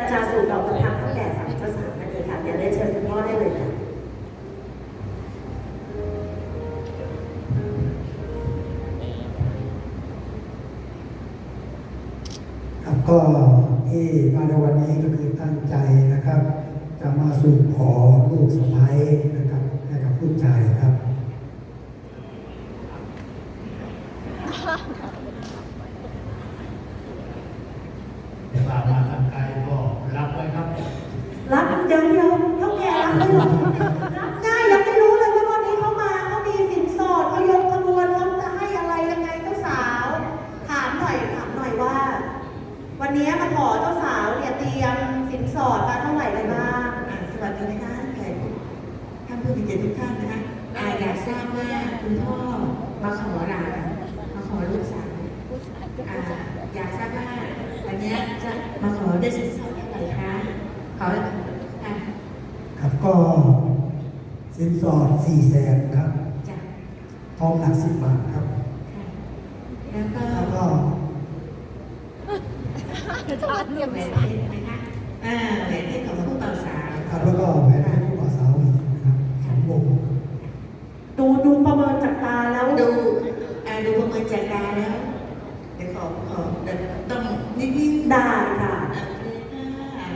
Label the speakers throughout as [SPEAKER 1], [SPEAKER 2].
[SPEAKER 1] อาจารย์สู่ดอกประทับเท่าแก่สามภาสามนั่นเองค่ะเดี๋ยวได้เชิญคุณพ่อได้เลยค่ะ
[SPEAKER 2] ครับก็ที่มาในวันนี้ก็คือตั้งใจนะครับ จะมาสู่ขอลูกสะใภ้นะครับให้กับผู้ชายครับ
[SPEAKER 3] เดี๋ยวมามาทางไกลก็รับไว้ครับ
[SPEAKER 1] รับ เดี๋ยวเดี๋ยวเท่าแก่รับเลยเหรอรับง่ายยังไม่รู้เลยว่าวันนี้เขามาเขามีสินสอดเขายกขบวนเขาจะให้อะไรยังไงเจ้าสาว ถามหน่อยถามหน่อยว่า วันนี้มาขอเจ้าสาวเนี่ยเตรียมสินสอดมาเท่าไหร่กันบ้าง
[SPEAKER 4] อ่าสวัสดีนะคะแขกท่านผู้มีเกียรติทุกท่านนะคะอาอยากทราบว่าคุณพ่อมาขอหลานมาขอลูกสาวอ่าอยากทราบว่าวันนี้จะมาขอได้สินสอดเท่าไหร่คะขอ
[SPEAKER 2] ก็สินสอดสี่แสนครับ
[SPEAKER 4] จ้ะ
[SPEAKER 2] ทองหนักสิบบาทครับ
[SPEAKER 4] ค่ะแล้วก็
[SPEAKER 2] แล้วก็
[SPEAKER 4] แหวนเพชรไหมคะอ่าแหวนเพชรของผู้บ่าวสาว
[SPEAKER 2] ครับแล้วก็แหวนเพชรผู้บ่าวสาวอีกนะครับสองวง
[SPEAKER 1] ดูดูประเมินจากตาแล้ว
[SPEAKER 4] ดูอ่าดูประเมินจากดาแล้วเดี๋ยวขอขอแต่ต้องนิ่งๆ
[SPEAKER 1] ได้ค่ะ
[SPEAKER 4] โอเคค่ะ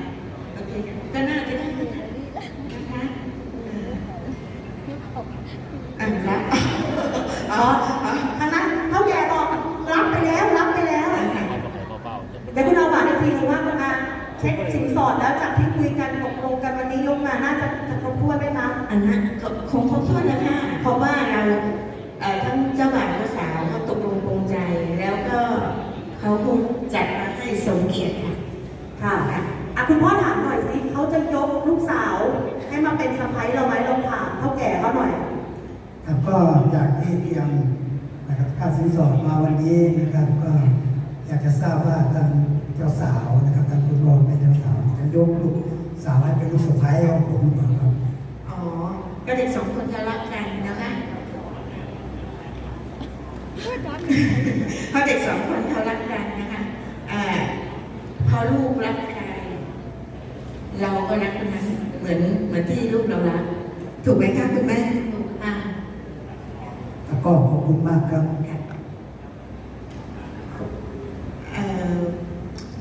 [SPEAKER 4] โอเคก็น่าจะได้นะคะเอออะรับ อ๋ออ๋อ
[SPEAKER 1] ทางนั้นเท่าแก่บอกรับไปแล้วรับไปแล้วเดี๋ยวคุณเอาหวานอีกทีนึงว่าคุณอาเช็คสินสอดแล้วจากที่คุยกันตกลงกันวันนี้ยกมาน่าจะจะครบถ้วนไหมคะ
[SPEAKER 4] อันนั้นก็คงครบถ้วนแล้วค่ะเพราะว่าเราเอ่อทั้งเจ้าบ่าวเจ้าสาวเขาตกลงปรงใจแล้วก็เขาคงจัดมาให้สมเกียรติค่ะ
[SPEAKER 1] ค่ะอะคุณพ่อถามหน่อยสิเขาจะยกลูกสาวให้มาเป็นสะใภ้เราไหมลองถามเท่าแก่เขาหน่อย
[SPEAKER 2] ครับก็จากที่เตรียมนะครับค่าสินสอดมาวันนี้นะครับก็อยากจะทราบว่าทางเจ้าสาวนะครับทางคุณรองแม่เจ้าสาวจะยกลูกสาวให้เป็นลูกสะใภ้ของผมหรือเปล่าครับ
[SPEAKER 4] อ๋อ ก็เด็กสองคนจะรักกันนะคะเพราะเด็กสองคนเขารักกันนะคะอ่าพอลูกรักใครเราก็รักคนนั้นเหมือนเหมือนที่ลูกเรารัก ถูกไหมคะคุณแม่ถูก ค่ะ
[SPEAKER 2] แล้วก็ขอบคุณมากครับ
[SPEAKER 4] ค่ะเอ่อ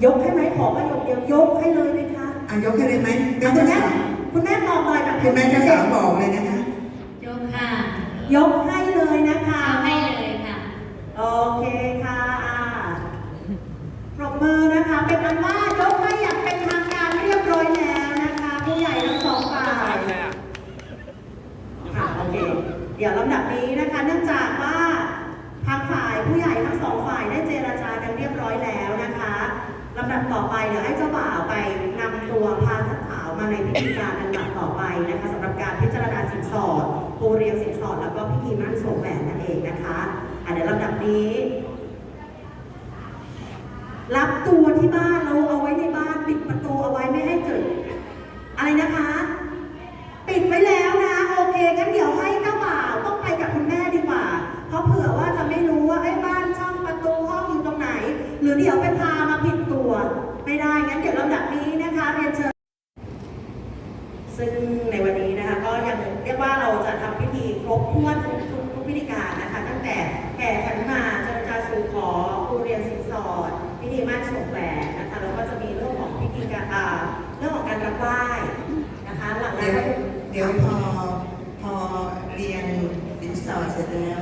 [SPEAKER 4] ย
[SPEAKER 1] กให้ไหมขอประโยคเดียวยกให้เลยไหมคะ
[SPEAKER 4] อะยกให้เลยไหม
[SPEAKER 1] อะ
[SPEAKER 4] แม่
[SPEAKER 1] คุณ
[SPEAKER 4] เจ้า
[SPEAKER 1] แม่
[SPEAKER 4] สาว
[SPEAKER 1] คุณแม่ตอบหน่อยแบบ
[SPEAKER 4] คุณแม่เจ้าสาวบอกเลยนะคะ
[SPEAKER 5] ยกค่ะ
[SPEAKER 1] ยกให้เลยนะคะ
[SPEAKER 5] เอาให้เลยค่ะ
[SPEAKER 1] โอเคค่ะอ่าปรบมือนะคะ เป็นอันว่ายกให้อย่างเป็นทางการเรียบร้อยแล้วนะคะ ผู้ใหญ่ทั้งสองฝ่ายค่ะโอเค เดี๋ยวลำดับนี้นะคะ เนื่องจากว่าทางฝ่ายผู้ใหญ่ทั้งสองฝ่ายได้เจรจากัน เรียบร้อยแล้วนะคะลำดับต่อไปเดี๋ยวให้เจ้าบ่าวไปนำตัวพาสาวมาในพิธีการลำดับต่อไปนะคะสำหรับการพิจารณาสินสอดปูเรียงสินสอดแล้วก็พิธีมั่นสวมแหวนนั่นเองนะคะอะเดี๋ยวลำดับนี้ รับตัวที่บ้านเราเอา ซึ่งในวันนี้นะคะก็ยังเรียกว่าเราจะทำพิธีครบถ้วนทุกทุกทุกพิธีการนะคะ ตั้งแต่แห่ขันมาเจรจาสู่ขอปูเรียนสินสอดพิธีมั่นสมแหวนนะคะแล้วก็จะมีเรื่องของพิธีการเรื่องของการรับไหว้นะคะหลัง
[SPEAKER 4] เดี๋
[SPEAKER 1] นั้
[SPEAKER 4] นเดี๋ยวพอพอเรียนสินสอดเสร็จแล้ว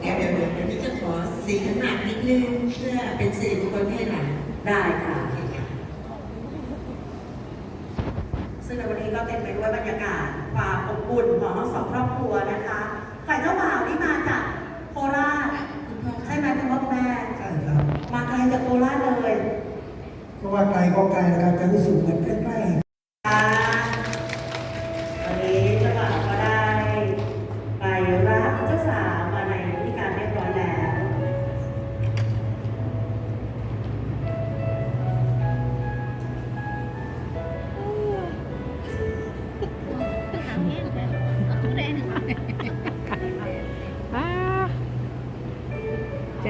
[SPEAKER 4] เดี๋ยวเดี๋ยวเดี๋ยวเดี๋ยวนี้จะขอสีขนาดนิดนึงเพื่อเป็นสิริมงคลให้หลาน
[SPEAKER 1] ได้ค่ะ ซึ่ง ในวันนี้ก็เต็มไปด้วยบรรยากาศความอบอุ่นของทั้งสองครอบครัวนะคะ ฝ่ายเจ้าบ่าวนี่มาจากโคราชใช่ไหมคุณพ่อคุณแม่
[SPEAKER 2] ใช่ครับ
[SPEAKER 1] มาไกลจากโคราชเลย
[SPEAKER 2] เพราะว่าไกลก็ไกลนะครับแต่รู้สึกเหมือนใกล้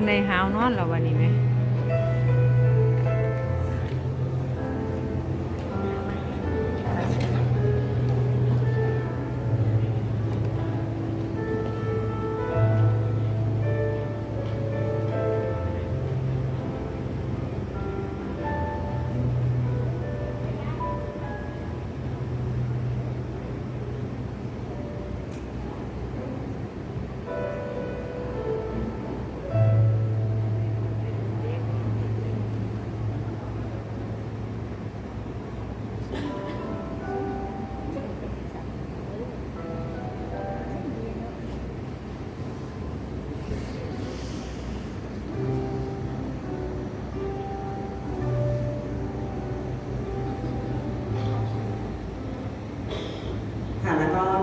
[SPEAKER 1] ใน
[SPEAKER 6] หาวนอนแล้ววันนี้ไหม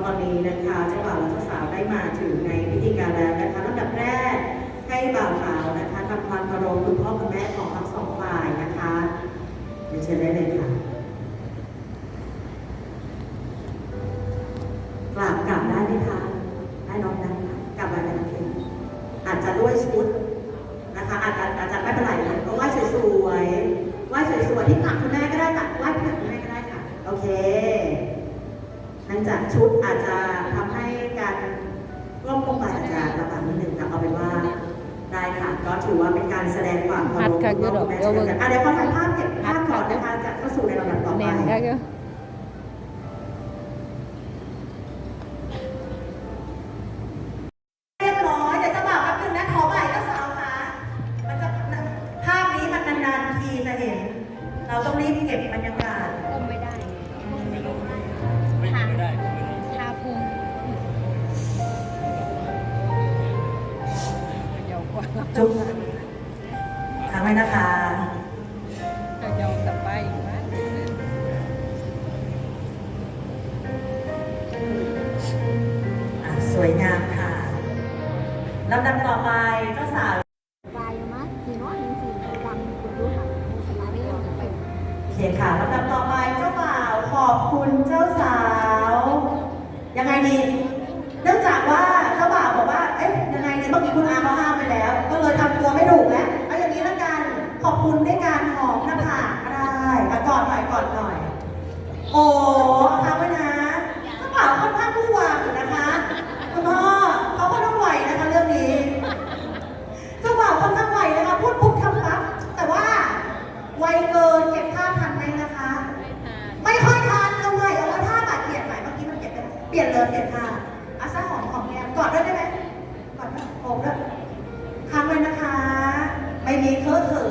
[SPEAKER 6] ตอ
[SPEAKER 1] นนี้นะคะเจ้าบ่าวและเจ้าสาวได้มาถึงในพิธีการแล้วนะคะลำดับแรกให้บ่าวสาวนะคะทำความเคารพคุณพ่อคุณแม่ของทั้งสองฝ่ายนะคะเดี๋ยวเชิญได้เลยค่ะกราบกราบได้ไหมคะได้น้องได้ค่ะกราบได้ไหมคอาจจะด้วยชุด องจากชุดอาจจะทำให้การร่วมลงไปอาจจะลำบากนิดนึงแต่เอาเป็นว่าได้ค่ะ ก็ถือว่าเป็นการแสดงความเคารพ
[SPEAKER 6] หัดค่ะคือดอก
[SPEAKER 1] แม่
[SPEAKER 6] เดี๋ย
[SPEAKER 1] กันอะเดี๋ยวขอถ่ายภาพเก็บภาพก่อนนะคะจะเข้าสู่ในลำดับต่อไป จุ๊บทำไว้นะคะ
[SPEAKER 6] ยวสบายอีกมั้ย
[SPEAKER 1] อะสวยงาม ปลี่ยนเลยเปลี่ยนค่ะอาซาหอมของแง่กอดด้วยได้ไหมกอดด้วยโอบด้วยค้างไว้นะคะ ไม่มีเคอะเขิ